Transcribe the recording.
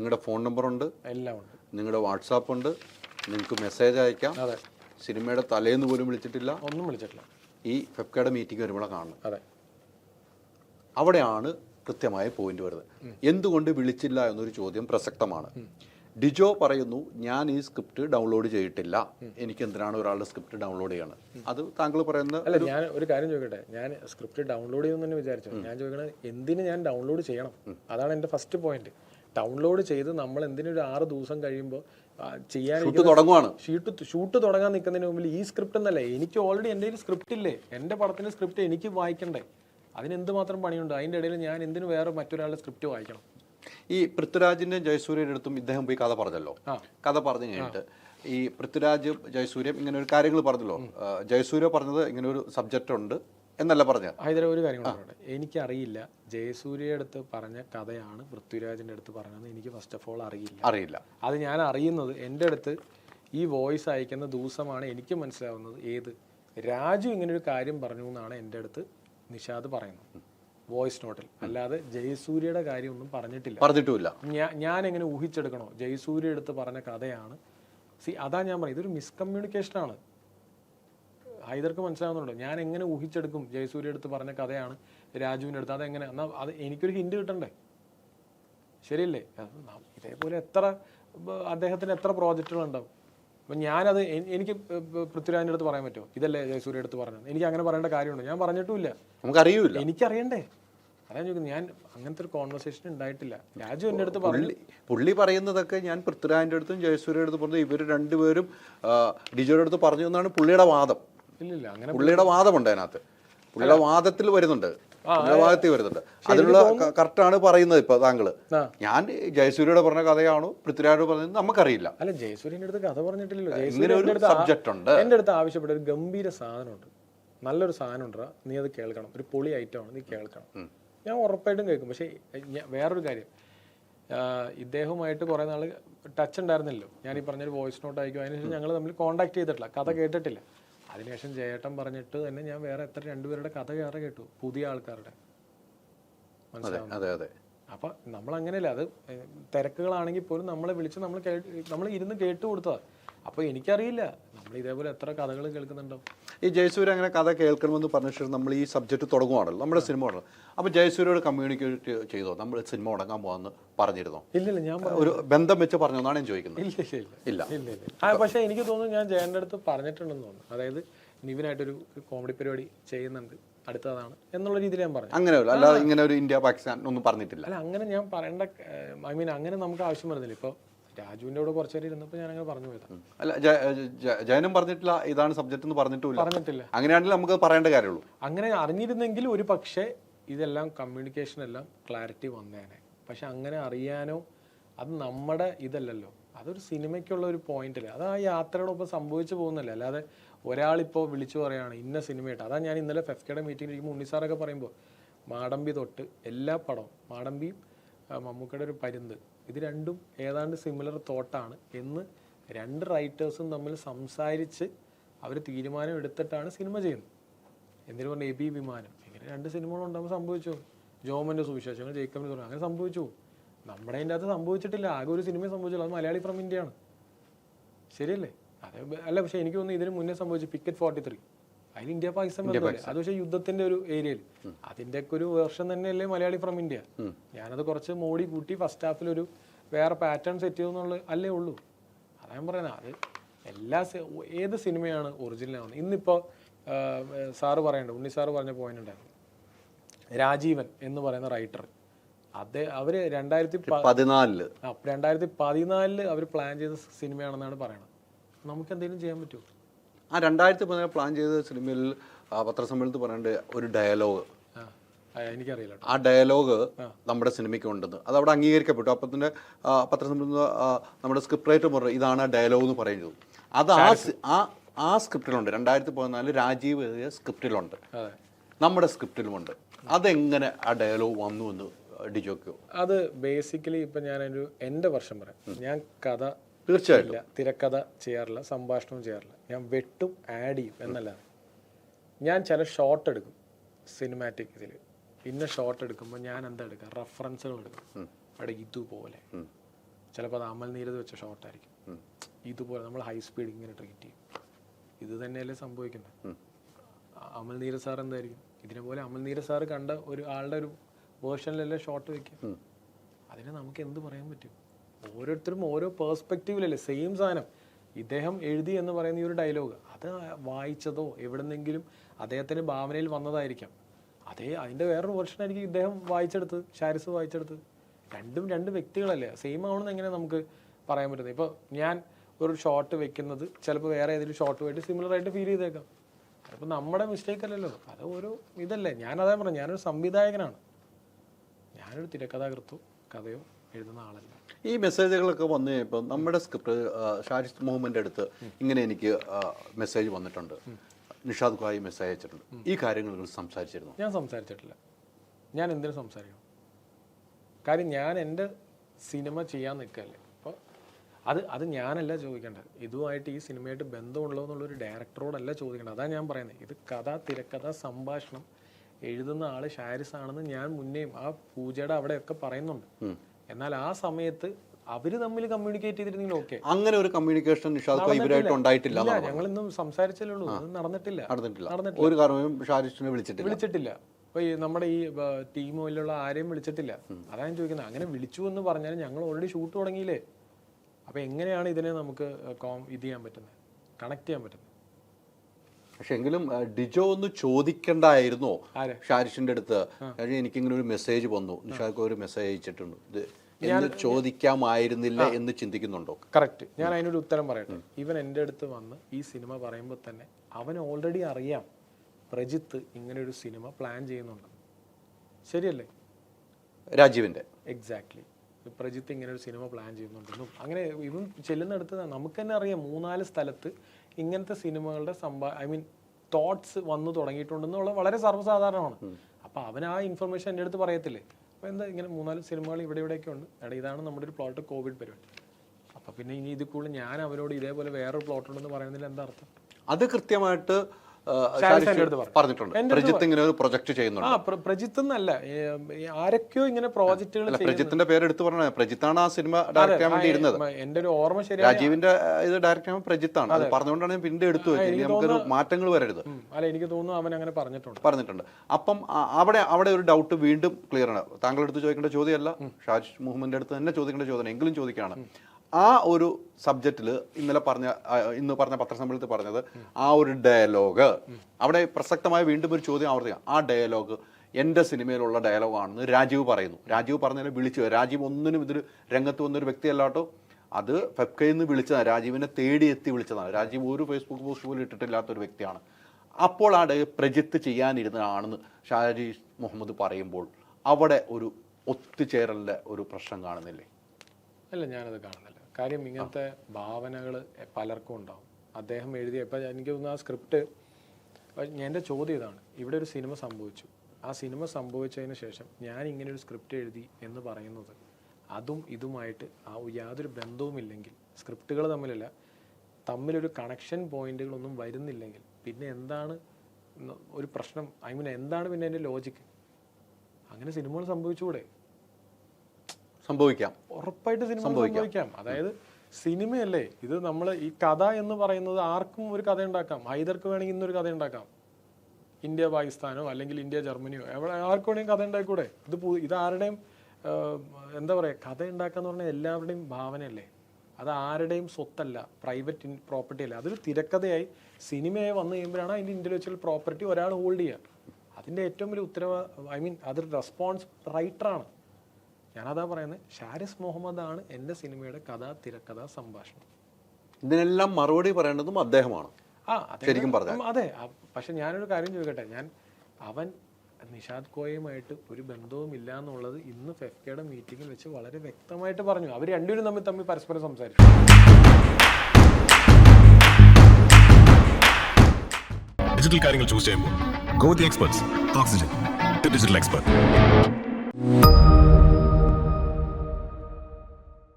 നിങ്ങളുടെ phone number ഉണ്ട് എല്ലാം ഉണ്ട്. നിങ്ങളുടെ വാട്സാപ്പ് ഉണ്ട്. നിങ്ങൾക്ക് മെസ്സേജ് അയക്കാം. അതെ. സിനിമയുടെ തലേന്ന് പോലും വിളിച്ചിട്ടില്ല. ഒന്നും വിളിച്ചിട്ടില്ല. ഈ ഫെപ്കയുടെ മീറ്റിംഗ് വരുമ്പോഴാണ് കാണുന്നത് അതെ. അവിടെയാണ് കൃത്യമായ പോയിന്റ് വരുന്നത്. എന്തുകൊണ്ട് വിളിച്ചില്ല എന്നൊരു ചോദ്യം പ്രസക്തമാണ്. ഡിജോ പറയുന്നു ഞാൻ ഈ സ്ക്രിപ്റ്റ് ഡൗൺലോഡ് ചെയ്തിട്ടില്ല. എനിക്ക് എന്തിനാണ് ഒരാളുടെ സ്ക്രിപ്റ്റ് ഡൗൺലോഡ് ചെയ്യണം അത് താങ്കൾ പറയുന്ന അല്ല ഞാൻ ഒരു കാര്യം ചോദിക്കട്ടെ? ഞാൻ സ്ക്രിപ്റ്റ് ഡൗൺലോഡ് ചെയ്യുമെന്ന് തന്നെ വിചാരിച്ചു. ഞാൻ ചോദിക്കണത് എന്തിന് ഞാൻ ഡൗൺലോഡ് ചെയ്യണം? അതാണ് എന്റെ ഫസ്റ്റ് പോയിന്റ്. ഡൗൺലോഡ് ചെയ്ത് നമ്മൾ എന്തിനൊരു ഒരു ആറ് ദിവസം കഴിയുമ്പോൾ ചെയ്യാൻ ഷൂട്ട് തുടങ്ങുവാണ്. ഷൂട്ട് ഷൂട്ട് തുടങ്ങാൻ നിൽക്കുന്നതിന് മുമ്പിൽ ഈ സ്ക്രിപ്റ്റ് എന്നല്ലേ എനിക്ക് ഓൾറെഡി എന്റെ കയ്യിൽ സ്ക്രിപ്റ്റ് ഇല്ലേ? എന്റെ പടത്തിന്റെ സ്ക്രിപ്റ്റ് എനിക്ക് വായിക്കണ്ടേ? അതിന് എന്തുമാത്രം പണിയുണ്ട്? അതിന്റെ ഇടയിൽ ഞാൻ എന്തിനു വേറെ മറ്റൊരാളുടെ സ്ക്രിപ്റ്റ് വായിക്കണം? ഈ പൃഥ്വിരാജിന്റെയും ജയസൂര്യയുടെ അടുത്തും ഇദ്ദേഹം പോയി കഥ പറഞ്ഞല്ലോ. കഥ പറഞ്ഞു കഴിഞ്ഞിട്ട് ഈ പൃഥ്വിരാജ് ജയസൂര്യം ഇങ്ങനെ ഒരു കാര്യങ്ങൾ പറഞ്ഞല്ലോ. ജയസൂര്യ പറഞ്ഞത് ഇങ്ങനെ ഒരു സബ്ജക്റ്റ് ഉണ്ട്. എന്നല്ല പറഞ്ഞത്. ഹൈദര ഒരു കാര്യം കൂടെ എനിക്കറിയില്ല. ജയസൂര്യയുടെ അടുത്ത് പറഞ്ഞ കഥയാണ് പൃഥ്വിരാജിന്റെ അടുത്ത് പറഞ്ഞതെന്ന് എനിക്ക് ഫസ്റ്റ് ഓഫ് ഓൾ അറിയില്ല. അറിയില്ല. അത് ഞാൻ അറിയുന്നത് എന്റെ അടുത്ത് ഈ വോയിസ് അയക്കുന്ന ദിവസമാണ് എനിക്ക് മനസ്സിലാവുന്നത് ഏത്. രാജു ഇങ്ങനെ ഒരു കാര്യം പറഞ്ഞു എന്നാണ് എന്റെ അടുത്ത് നിഷാദ് പറയുന്നത്. വോയിസ് നോട്ടിൽ അല്ലാതെ ജയസൂര്യയുടെ കാര്യമൊന്നും പറഞ്ഞിട്ടില്ല. പറഞ്ഞിട്ടില്ല ഞാൻ എങ്ങനെ ഊഹിച്ചെടുക്കണോ? ജയസൂര്യ എടുത്ത് പറഞ്ഞ കഥയാണ്. സി അതാ ഞാൻ പറയുന്നത് ഇതൊരു മിസ്കമ്മ്യൂണിക്കേഷനാണ് ഹൈദർക്ക് മനസ്സിലാവുന്നുണ്ടോ. ഞാൻ എങ്ങനെ ഊഹിച്ചെടുക്കും? ജയസൂര്യ എടുത്ത് പറഞ്ഞ കഥയാണ് രാജുവിന്റെ അടുത്ത്. അതെങ്ങനെ എന്നാൽ അത് എനിക്കൊരു ഹിൻഡ് കിട്ടണ്ടേ? ശരിയല്ലേ? ഇതേപോലെ എത്ര അദ്ദേഹത്തിന് എത്ര പ്രോജക്റ്റുകളുണ്ടാവും അപ്പം ഞാനത് എനിക്ക് പൃഥ്വിരാജിന്റെ അടുത്ത് പറയാൻ പറ്റുമോ? ഇതല്ലേ ജയസൂര്യ എടുത്ത് പറഞ്ഞത്. എനിക്ക് അങ്ങനെ പറയേണ്ട കാര്യമുണ്ടോ? ഞാൻ പറഞ്ഞിട്ടുമില്ല. നമുക്കറിയൂല എനിക്കറിയണ്ടേ. അതാ ചോദിക്കുന്നത്. ഞാൻ അങ്ങനത്തെ ഒരു കോൺവെർസേഷൻ ഉണ്ടായിട്ടില്ല. രാജു എന്റെ അടുത്ത് പറഞ്ഞു. പുള്ളി പറയുന്നതൊക്കെ ഞാൻ പൃഥ്വിരാജിന്റെ അടുത്തും ജയസൂര്യയുടെ അടുത്ത് പറഞ്ഞു. ഇവർ രണ്ടുപേരും ഡിജോയുടെ അടുത്ത് പറഞ്ഞു എന്നാണ് പുള്ളിയുടെ വാദം. ഇല്ലില്ല അങ്ങനെ പുള്ളിയുടെ വാദമുണ്ട് അതിനകത്ത്. പുള്ളിയുടെ വാദത്തിൽ വരുന്നുണ്ട്. ഭാഗത്തിൽ വാദത്തിൽ വരുന്നുണ്ട്. അതിനുള്ള കറക്റ്റാണ് പറയുന്നത് ഇപ്പൊ താങ്കൾ. ഞാൻ ജയസൂര്യയുടെ പറഞ്ഞ കഥയാണോ? പൃഥ്വിരാജ് പറഞ്ഞത് നമുക്കറിയില്ല. അല്ല ജയസൂര്യന്റെ അടുത്ത് കഥ പറഞ്ഞിട്ടില്ലല്ലോ. ഇങ്ങനെ ഒരു അടുത്ത് സബ്ജക്റ്റ് ഉണ്ട്. എന്റെ അടുത്ത് ആവശ്യപ്പെട്ട ഒരു ഗംഭീര സാധനമുണ്ട്. നല്ലൊരു സാധനം ഉണ്ട് നീ അത് കേൾക്കണം. ഒരു പൊളി ഐറ്റമാണ് നീ കേൾക്കണം. ഞാൻ ഉറപ്പായിട്ടും കേൾക്കും. പക്ഷേ വേറൊരു കാര്യം. ഇദ്ദേഹവുമായിട്ട് കുറേ നാൾ ടച്ച് ഉണ്ടായിരുന്നല്ലോ ഞാൻ ഈ പറഞ്ഞൊരു വോയിസ് നോട്ട് അയക്കും. അതിനുശേഷം ഞങ്ങൾ തമ്മിൽ കോൺടാക്ട് ചെയ്തിട്ടില്ല. കഥ കേട്ടിട്ടില്ല. അതിനുശേഷം ജയേട്ടൻ പറഞ്ഞിട്ട് തന്നെ ഞാൻ വേറെ എത്ര രണ്ടുപേരുടെ കഥ വേറെ കേട്ടു പുതിയ ആൾക്കാരുടെ. അതെ അപ്പൊ നമ്മൾ അങ്ങനെയല്ല അത് തിരക്കുകളാണെങ്കിൽ പോലും നമ്മളെ വിളിച്ച് നമ്മൾ നമ്മൾ ഇരുന്ന് കേട്ട് കൊടുത്തതാ. അപ്പൊ എനിക്കറിയില്ല. നമ്മൾ ഇതേപോലെ എത്ര കഥകൾ കേൾക്കുന്നുണ്ടാവും ഈ ജയസൂര്യ അങ്ങനെ കഥ കേൾക്കണമെന്ന് പറഞ്ഞ ശേഷം നമ്മൾ ഈ സബ്ജക്റ്റ് തുടങ്ങുവാണല്ലോ നമ്മുടെ സിനിമ തുടങ്ങും അപ്പോൾ ജയസൂര്യയോട് കമ്മ്യൂണിക്കേറ്റ് ചെയ്തോ? നമ്മൾ സിനിമ തുടങ്ങാൻ പോകാമെന്ന് പറഞ്ഞിരുന്നോ? ഇല്ലില്ല ഞാൻ ഒരു ബന്ധം വെച്ച് പറഞ്ഞു എന്നാണ് ഞാൻ ചോദിക്കുന്നത്. ഇല്ല ഇല്ല ഇല്ല. ഇല്ല. ആ പക്ഷേ എനിക്ക് തോന്നുന്നു ഞാൻ ജയന്റെ അടുത്ത് പറഞ്ഞിട്ടുണ്ടെന്ന് തോന്നുന്നു. അതായത് നിവിനായിട്ടൊരു കോമഡി പരിപാടി ചെയ്യുന്നുണ്ട് അടുത്തതാണ് എന്നുള്ള രീതിയിൽ ഞാൻ പറഞ്ഞു. അങ്ങനെ അല്ലാതെ ഇങ്ങനെ ഒരു ഇന്ത്യ പാകിസ്ഥാൻ ഒന്നും പറഞ്ഞിട്ടില്ല. അല്ല അങ്ങനെ ഞാൻ പറയേണ്ട ഐ മീൻ അങ്ങനെ നമുക്ക് ആവശ്യം വരുന്നില്ല. ഇപ്പോൾ രാജുവിന്റെ കൂടെ കുറച്ച് നേരം ഇരുന്നപ്പോൾ ഞാൻ അങ്ങനെ പറഞ്ഞു പോയതാണ് അല്ല ജയ- ജയ- ജയനും പറഞ്ഞിട്ടില്ല ഇതാണ് സബ്ജക്റ്റ് എന്ന് പറഞ്ഞിട്ടുമില്ല പറഞ്ഞിട്ടില്ല. അങ്ങനെയാണെങ്കിൽ നമുക്ക് പറയേണ്ട കാര്യമുള്ളൂ. അങ്ങനെ അറിഞ്ഞിരുന്നെങ്കിൽ ഒരു പക്ഷേ ഇതെല്ലാം കമ്മ്യൂണിക്കേഷൻ എല്ലാം ക്ലാരിറ്റി വന്നേനെ. പക്ഷെ അങ്ങനെ അറിയാനോ അത് നമ്മുടെ ഇതല്ലല്ലോ. അതൊരു സിനിമയ്ക്കുള്ള ഒരു പോയിന്റ് അല്ലേ. അത് ആ യാത്രയോടൊപ്പം സംഭവിച്ചു പോകുന്നല്ലേ. അല്ലാതെ ഒരാളിപ്പോൾ വിളിച്ചു പറയുകയാണ് ഇന്ന സിനിമയായിട്ട് അതാ ഞാൻ ഇന്നലെ ഫെഫ്കയുടെ മീറ്റിംഗ് ഇരിക്കുമ്പോൾ ഉണ്ണിസാറൊക്കെ പറയുമ്പോൾ മാടമ്പി തൊട്ട് എല്ലാ പടവും മാടമ്പിയും മമ്മൂക്കയുടെ ഒരു പരുന്ത് ഇത് രണ്ടും ഏതാണ്ട് സിമിലർ തോട്ടാണ് എന്ന് രണ്ട് റൈറ്റേഴ്സും തമ്മിൽ സംസാരിച്ച് അവർ തീരുമാനം എടുത്തിട്ടാണ് സിനിമ ചെയ്യുന്നത്. എന്തിനു പറഞ്ഞു എ ബി വിമാനം? ഇങ്ങനെ രണ്ട് സിനിമകളും ഉണ്ടാകുമ്പോൾ സംഭവിച്ചു ജോമന്റെ സുവിശേഷങ്ങൾ ജയിക്കബിന് തുടങ്ങി അങ്ങനെ സംഭവിച്ചു നമ്മുടെ അതിന്റെ അകത്ത് സംഭവിച്ചിട്ടില്ല. ആകെ ഒരു സിനിമ സംഭവിച്ചുള്ളൂ. അത് മലയാളി ഫ്രം ഇന്ത്യയാണ് ശരിയല്ലേ? അതെ അല്ല പക്ഷേ എനിക്ക് തോന്നുന്നു ഇതിന് മുന്നേ സംഭവിച്ചു. പിക്കറ്റ് ഫോർട്ടി ത്രീ അതിൽ ഇന്ത്യ പാകിസ്ഥാൻ അത് പക്ഷേ യുദ്ധത്തിന്റെ ഒരു ഏരിയയിൽ. അതിന്റെ ഒക്കെ ഒരു വേർഷൻ തന്നെയല്ലേ മലയാളി ഫ്രം ഇന്ത്യ ഞാനത് കുറച്ച് മോടി കൂട്ടി ഫസ്റ്റ് ഹാഫിൽ ഒരു വേറെ പാറ്റേൺ സെറ്റ് ചെയ്തെന്നുള്ള അല്ലേ ഉള്ളൂ. അതാ ഞാൻ പറയുന്നത് അത് എല്ലാ ഏത് സിനിമയാണ് ഒറിജിനൽ ആവുന്നത്? ഇന്നിപ്പോ സാറ് പറയണ്ട. ഉണ്ണി സാറ് പറഞ്ഞ പോയിന്റ് ഉണ്ടായിരുന്നു. രാജീവൻ എന്ന് പറയുന്ന റൈറ്റർ അതേ അവർ രണ്ടായിരത്തി പതിനാലിൽ. രണ്ടായിരത്തി പതിനാലിൽ അവർ പ്ലാൻ ചെയ്ത സിനിമയാണെന്നാണ് പറയുന്നത് നമുക്ക് എന്തെങ്കിലും ചെയ്യാൻ പറ്റുമോ? ആ രണ്ടായിരത്തി പതിനാല് പ്ലാൻ ചെയ്ത സിനിമയിൽ പത്രസമ്മേളനത്തിൽ പറയേണ്ട ഒരു ഡയലോഗ് എനിക്കറിയില്ല ആ ഡയലോഗ് നമ്മുടെ സിനിമയ്ക്ക് ഉണ്ടെന്ന്. അത് അവിടെ അംഗീകരിക്കപ്പെട്ടു. അപ്പം തന്നെ പത്രസമ്മേളനം നമ്മുടെ സ്ക്രിപ്റ്റ് റൈറ്റർ പറഞ്ഞു ഇതാണ് ആ ഡയലോഗ് എന്ന് പറയുന്നത്. അത് ആ ആ ആ സ്ക്രിപ്റ്റിലുണ്ട് രണ്ടായിരത്തി പതിനാല് രാജീവ് എഴുതിയ സ്ക്രിപ്റ്റിലുണ്ട് നമ്മുടെ സ്ക്രിപ്റ്റിലുമുണ്ട് അതെങ്ങനെ ആ ഡയലോഗ് വന്നു എന്ന് ഡിജോക്കോ അത് ബേസിക്കലി ഇപ്പം ഞാനൊരു എന്റെ വർഷം പറയാം. ഞാൻ കഥ തീർച്ചയായിട്ടും. തിരക്കഥ ചെയ്യാറില്ല സംഭാഷണവും ചെയ്യാറില്ല. ഞാൻ വെട്ടും ആഡ് ചെയ്യും എന്നല്ലാതെ. ഞാൻ ചില ഷോട്ട് എടുക്കും സിനിമാറ്റിക് ഇതിൽ പിന്നെ ഷോട്ട് എടുക്കുമ്പോൾ ഞാൻ എന്താ എടുക്കുക റെഫറൻസുകൾ എടുക്കും. അവിടെ ഇതുപോലെ. ചിലപ്പോൾ അത് അമൽ നീരത് വെച്ച ഷോട്ടായിരിക്കും ഇതുപോലെ നമ്മൾ ഹൈ സ്പീഡ് ഇങ്ങനെ ട്രീറ്റ് ചെയ്യും. ഇത് തന്നെയല്ലേ സംഭവിക്കുന്നത്? അമൽ നീര സാർ എന്തായിരിക്കും? ഇതിനെ പോലെ അമൽ നീര സാർ കണ്ട ഒരു ആളുടെ ഒരു വേർഷനിലല്ലേ ഷോട്ട് വെക്കുക? അതിനെ നമുക്ക് എന്ത് പറയാൻ പറ്റും? ഓരോരുത്തരും ഓരോ പേഴ്സ്പെക്റ്റീവിലല്ലേ സെയിം സാധനം. ഇദ്ദേഹം എഴുതി എന്ന് പറയുന്ന ഈ ഒരു ഡയലോഗ് അത് വായിച്ചതോ എവിടെന്നെങ്കിലും അദ്ദേഹത്തിന്റെ ഭാവനയിൽ വന്നതായിരിക്കാം. അതേ അതിന്റെ വേറൊരു വേർഷൻ ആയിരിക്കും ഇദ്ദേഹം വായിച്ചെടുത്തത് ഷാരിസ് വായിച്ചെടുത്തത് രണ്ടും രണ്ട് വ്യക്തികളല്ലേ? സെയിം ആവണമെന്ന് എങ്ങനെ നമുക്ക് പറയാൻ പറ്റുന്നത്? ഇപ്പോൾ ഞാൻ ഒരു ഷോട്ട് വെക്കുന്നത് ചിലപ്പോൾ വേറെ ഏതെങ്കിലും ഷോട്ടുമായിട്ട് സിമിലർ ആയിട്ട് ഫീൽ ചെയ്തേക്കാം. അപ്പോൾ നമ്മുടെ മിസ്റ്റേക്ക് അല്ലല്ലോ. അത് ഓരോ ഇതല്ലേ? ഞാൻ ഞാനതാ പറഞ്ഞു ഞാനൊരു സംവിധായകനാണ്. ഞാനൊരു തിരക്കഥാകൃത്തു കഥയോ എഴുതുന്ന ആളല്ല. ഈ മെസ്സേജുകളൊക്കെ വന്നു കഴിഞ്ഞപ്പോൾ നമ്മുടെ സ്ക്രിപ്റ്റ് ഷാരിസ് മുഹമ്മദിന്റെ അടുത്ത് ഇങ്ങനെ എനിക്ക് മെസ്സേജ് വന്നിട്ടുണ്ട്. നിഷാദ് ഖായി മെസ്സേജ് അയച്ചിട്ടുണ്ട്. ഈ കാര്യങ്ങൾ നിങ്ങൾ സംസാരിച്ചിരുന്നു? ഞാൻ സംസാരിച്ചിട്ടില്ല. ഞാൻ എന്തിനു സംസാരിക്കണം? കാര്യം ഞാൻ എന്റെ സിനിമ ചെയ്യാൻ നിൽക്കല്ലേ? അപ്പോൾ അത് അത് ഞാനല്ല ചോദിക്കേണ്ടത്. ഇതുമായിട്ട് ഈ സിനിമയായിട്ട് ബന്ധമുള്ളൂ എന്നുള്ളൊരു ഡയറക്ടറോടല്ല ചോദിക്കേണ്ടത്. അതാണ് ഞാൻ പറയുന്നത് ഇത് കഥ തിരക്കഥ സംഭാഷണം എഴുതുന്ന ആൾ ഷാരിസ് ആണെന്ന് ഞാൻ മുന്നേയും ആ പൂജയുടെ അവിടെയൊക്കെ പറയുന്നുണ്ട്. എന്നാൽ ആ സമയത്ത് അവർ തമ്മിൽ കമ്മ്യൂണിക്കേറ്റ് ചെയ്തിരുന്നെങ്കിൽ ഓക്കെ അങ്ങനെ ഒരു കമ്മ്യൂണിക്കേഷൻ നിഷാദ് ഇവരായിട്ട് ഉണ്ടായിട്ടില്ല ഞങ്ങളിന്നും ഞങ്ങൾ ഇന്നും സംസാരിച്ചല്ലേ ഉള്ളൂ. നടന്നിട്ടില്ല. നടന്നിട്ടില്ല. ഒരു കാരണവും ഷാരിഷിനെ വിളിച്ചിട്ടില്ല. വിളിച്ചിട്ടില്ല. അപ്പൊ ഈ നമ്മുടെ ഈ ടീമിലുള്ള ആരെയും വിളിച്ചിട്ടില്ല. അതാണ് ഞാൻ ചോദിക്കുന്നത്. അങ്ങനെ വിളിച്ചു എന്ന് പറഞ്ഞാൽ ഞങ്ങൾ ഓൾറെഡി ഷൂട്ട് തുടങ്ങിയില്ലേ? അപ്പൊ എങ്ങനെയാണ് ഇതിനെ നമുക്ക് കോം ഇത് ചെയ്യാൻ പറ്റുന്നത്? കണക്ട് ചെയ്യാൻ പറ്റുന്നത്? പക്ഷെ എങ്കിലും ഡിജോ ഒന്ന് ചോദിക്കണ്ടായിരുന്നോ? ഷാരിഷിന്റെ അടുത്ത്. എനിക്കിങ്ങനെ ഒരു മെസ്സേജ് വന്നു. നിഷാദ് ഒരു മെസ്സേജ് അയച്ചിട്ടുണ്ട്. ഇത് എന്ന് ചോദിക്കാമായിരുന്നില്ല എന്ന് ചിന്തിക്കുന്നുണ്ടോ? കറക്റ്റ് ഞാൻ അതിനൊരു ഉത്തരം പറയട്ടെ. ഇവൻ എന്റെ അടുത്ത് വന്ന് ഈ സിനിമ പറയുമ്പോൾ തന്നെ അവൻ ഓൾറെഡി അറിയാം പ്രജിത്ത് ഇങ്ങനെ ഒരു സിനിമ പ്ലാൻ ചെയ്യുന്നുണ്ട്. ശരിയല്ലേ? രാജീവിന്റെ. എക്സാക്ട്ലി പ്രജിത്ത് ഇങ്ങനെ ഒരു സിനിമ പ്ലാൻ ചെയ്യുന്നുണ്ടെന്നും. അങ്ങനെ ഇവൻ ചെല്ലുന്നിടത്ത് നമുക്ക് തന്നെ അറിയാം മൂന്നാൽ സ്ഥലത്ത് ഇങ്ങനത്തെ സിനിമകളുടെ സംഭാ ഐ മീൻ തോട്ട്സ് വന്നു തുടങ്ങിയിട്ടുണ്ടെന്നുള്ള വളരെ സർവസാധാരണമാണ്. അപ്പോൾ അവൻ ആ ഇൻഫർമേഷൻ എന്റെ അടുത്ത് പറയത്തില്ലേ? അപ്പൊ എന്താ ഇങ്ങനെ മൂന്നാൽ സിനിമകൾ ഇവിടെ ഇവിടെയൊക്കെ ഉണ്ട്. എടാ ഇതാണ് നമ്മുടെ ഒരു പ്ലോട്ട് കോവിഡ് പരിപാടി. അപ്പോൾ പിന്നെ ഇനി ഇത് കൂടുതൽ ഞാൻ അവരോട് ഇതേപോലെ വേറൊരു പ്ലോട്ട് ഉണ്ടെന്ന് പറയുന്നതിൽ എന്താ അർത്ഥം? അത് കൃത്യമായിട്ട് പറഞ്ഞിട്ടുണ്ട്. പ്രജിത്ത് ഇങ്ങനെ ഒരു പ്രൊജക്ട് ചെയ്യുന്നുണ്ട്. പ്രജിത്ത് എന്നല്ല ആരൊക്കെയോ ഇങ്ങനെ പ്രോജക്റ്റുകൾ പ്രജിത്തിന്റെ പേര് എടുത്ത് പറഞ്ഞത് പ്രജിത്താണ് ആ സിനിമ ഡയറക്ട് ചെയ്യാൻ വേണ്ടി ഇരുന്നത്. എന്റെ ഒരു ഓർമ്മ ശരി രാജീവിന്റെ ഇത് ഡയറക്ട് ചെയ്യാൻ പ്രജിത്താണ്. അത്. പറഞ്ഞുകൊണ്ടാണ് ഞാൻ പിന്നീട് എടുത്തു വെച്ചത്. നമുക്കൊരു മാറ്റങ്ങൾ വരരുത്. അല്ല എനിക്ക് തോന്നുന്നു അവൻ അങ്ങനെ പറഞ്ഞിട്ടുണ്ട്. പറഞ്ഞിട്ടുണ്ട്. അപ്പം അവിടെ അവിടെ ഒരു ഡൗട്ട് വീണ്ടും ക്ലിയർ ആണ്. താങ്കളുടെ അടുത്ത് ചോദിക്കേണ്ട ചോദ്യമല്ല. ഷാജ് മുഹമ്മദിന്റെ അടുത്ത് തന്നെ ചോദിക്കേണ്ട ചോദ്യം എങ്കിലും ചോദിക്കുകയാണ്. ആ ഒരു സബ്ജക്റ്റിൽ ഇന്നലെ പറഞ്ഞ ഇന്ന് പറഞ്ഞ പത്രസമ്മേളനത്തിൽ പറഞ്ഞത് ആ ഒരു ഡയലോഗ്. അവിടെ പ്രസക്തമായ വീണ്ടും ഒരു ചോദ്യം ആവർത്തിക്കാം. ആ ഡയലോഗ് എന്റെ സിനിമയിലുള്ള ഡയലോഗാണെന്ന് രാജീവ് പറയുന്നു. രാജീവ് പറഞ്ഞതിനെ വിളിച്ചു രാജീവ് ഒന്നിനും ഇതൊരു രംഗത്ത് വന്നൊരു വ്യക്തിയല്ലാട്ടോ അത് ഫെബ്കയിൽ നിന്ന് വിളിച്ചതാണ്. രാജീവിനെ തേടി എത്തി വിളിച്ചതാണ്. രാജീവ് ഒരു ഫേസ്ബുക്ക് പോസ്റ്റ് പോലും ഇട്ടിട്ടില്ലാത്തൊരു വ്യക്തിയാണ്. അപ്പോൾ ആ ഡയ പ്രജിത്ത് ചെയ്യാനിരുന്നതാണെന്ന് ഷാജി മുഹമ്മദ് പറയുമ്പോൾ അവിടെ ഒരു ഒത്തുചേരലിന്റെ ഒരു പ്രശ്നം കാണുന്നില്ലേ? അല്ല ഞാനത് കാണുന്നില്ല. കാര്യം ഇങ്ങനത്തെ ഭാവനകൾ പലർക്കും ഉണ്ടാവും. അദ്ദേഹം എഴുതിയ ഇപ്പം എനിക്ക് തോന്നുന്നു ആ സ്ക്രിപ്റ്റ് എന്റെ ചോദ്യം ഇതാണ്. ഇവിടെ ഒരു സിനിമ സംഭവിച്ചു. ആ സിനിമ സംഭവിച്ചതിന് ശേഷം ഞാൻ ഇങ്ങനെ ഒരു സ്ക്രിപ്റ്റ് എഴുതി എന്ന് പറയുന്നത് അതും ഇതുമായിട്ട് ആ യാതൊരു ബന്ധവുമില്ലെങ്കിൽ സ്ക്രിപ്റ്റുകൾ തമ്മിലല്ല തമ്മിലൊരു കണക്ഷൻ പോയിന്റുകളൊന്നും വരുന്നില്ലെങ്കിൽ പിന്നെ എന്താണ് ഒരു പ്രശ്നം? ഐ മീൻ എന്താണ് പിന്നെ എന്റെ ലോജിക്ക് അങ്ങനെ സിനിമകൾ സംഭവിച്ചുകൂടെ? സംഭവിക്കാം. ഉറപ്പായിട്ട് സിനിമ സംഭവിക്കാം. അതായത് സിനിമയല്ലേ? ഇത് നമ്മൾ ഈ കഥ എന്ന് പറയുന്നത് ആർക്കും ഒരു കഥ ഉണ്ടാക്കാം. ഹൈദർക്ക് വേണമെങ്കിൽ ഇന്നൊരു കഥ ഉണ്ടാക്കാം. ഇന്ത്യ പാകിസ്ഥാനോ അല്ലെങ്കിൽ ഇന്ത്യ ജർമ്മനിയോ എവിടെ ആർക്ക് വേണമെങ്കിലും കഥ ഉണ്ടാക്കൂടെ ഇത് ഇത് ആരുടെയും എന്താ പറയുക കഥ ഉണ്ടാക്കാന്ന് പറഞ്ഞാൽ എല്ലാവരുടെയും ഭാവനയല്ലേ? അത് ആരുടെയും സ്വത്തല്ല പ്രൈവറ്റ് പ്രോപ്പർട്ടി അല്ല. അതൊരു തിരക്കഥയായി സിനിമയായി വന്നു കഴിയുമ്പോഴാണ് അതിന്റെ ഇന്റലക്ച്വൽ പ്രോപ്പർട്ടി ഒരാൾ ഹോൾഡ് ചെയ്യുക. അതിന്റെ ഏറ്റവും വലിയ ഉത്തരവാദ ഐ മീൻ അതൊരു റെസ്പോൺസ് റൈറ്ററാണ്. ഞാനതാ പറയുന്നത് ഷാരിസ് മുഹമ്മദ് ആണ് എന്റെ സിനിമയുടെ കഥ തിരക്കഥ സംഭാഷണം. ഇതിനെല്ലാം മറുപടി പറയേണ്ടതും അദ്ദേഹമാണ്. ആ അതെ ശരിക്കും പറഞ്ഞാൽ. ഉം, അതെ പക്ഷെ ഞാനൊരു കാര്യം ചോദിക്കട്ടെ ഞാൻ അവൻ നിഷാദ് കോയയുമായിട്ട് ഒരു ബന്ധവും ഇല്ല എന്നുള്ളത് ഇന്ന് ഫെഫ്കയുടെ മീറ്റിംഗിൽ വെച്ച് വളരെ വ്യക്തമായിട്ട് പറഞ്ഞു. അവർ രണ്ടുപേരും തമ്മിൽ തമ്മിൽ പരസ്പരം സംസാരിച്ചു. ഡിജിറ്റൽ കാര്യങ്ങൾ ചൂസ് ചെയ്യുമ്പോൾ go the experts oxygen digital expert